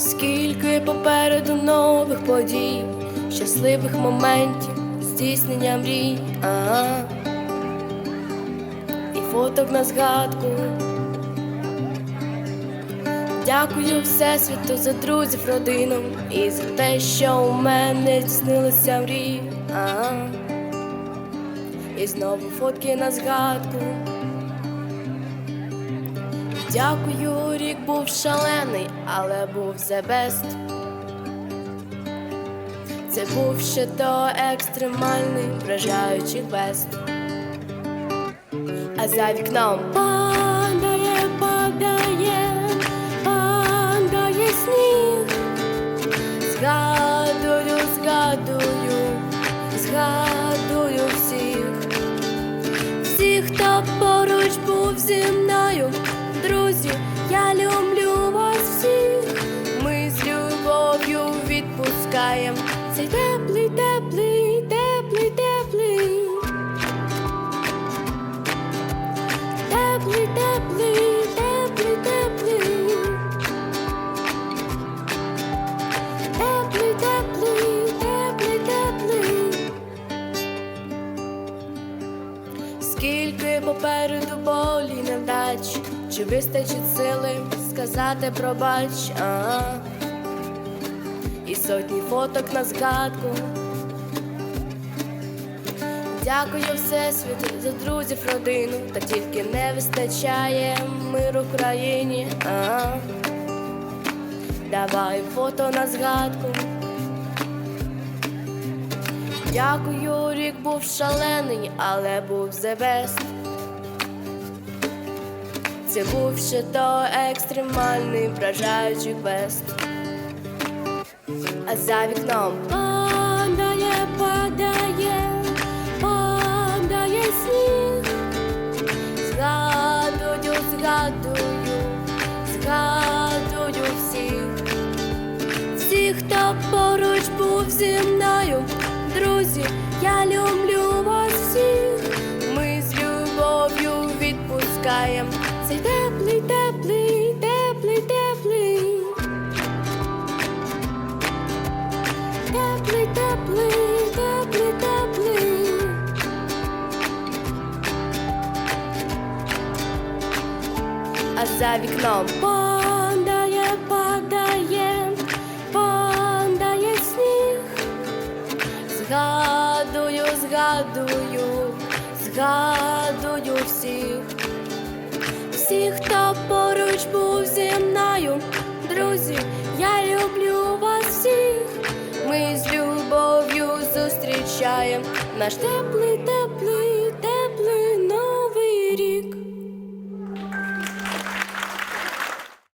Скільки попереду нових подій, щасливих моментів, здійснення мрій, ага. і фоток на згадку. Дякую Всесвіту за друзів, родину і за те, що у мене здійснилися мрії. Ага. І знову фотки на згадку. Дякую, рік був шалений, але був the best. Це був ще до екстремальний, вражаючих бест. А за вікном падає, падає, падає сніг. Згадую, згадую, згадую всіх, всіх, хто поруч був зі мною. Відпускаєм цей теплий, теплий, теплий, теплий. Теплий, теплий, теплий, теплий. Теплий, теплий, теплий, теплий. Скільки попереду болі невдач, чи вистачить сили сказати пробач, ага. і сотні фоток на згадку. Дякую Всесвіту за друзів, родину, та тільки не вистачає миру в країні. Ага. Давай фото на згадку. Дякую, рік був шалений, але був the. Це був ще то екстремальний, вражаючий квест. А за вікном падає, падає, падає сніг. Згадую, згадую, згадую всіх, всіх, хто поруч був зі мною. Друзі, я люблю вас всіх. Ми з любов'ю відпускаєм цей теплий, теплий, А за вікном падає, падає, падає сніг. Згадую, згадую, згадую всіх, всіх, хто поруч був зі мною. Друзі, я люблю вас всіх. Ми з любов'ю зустрічаємо наш теплий, теплий,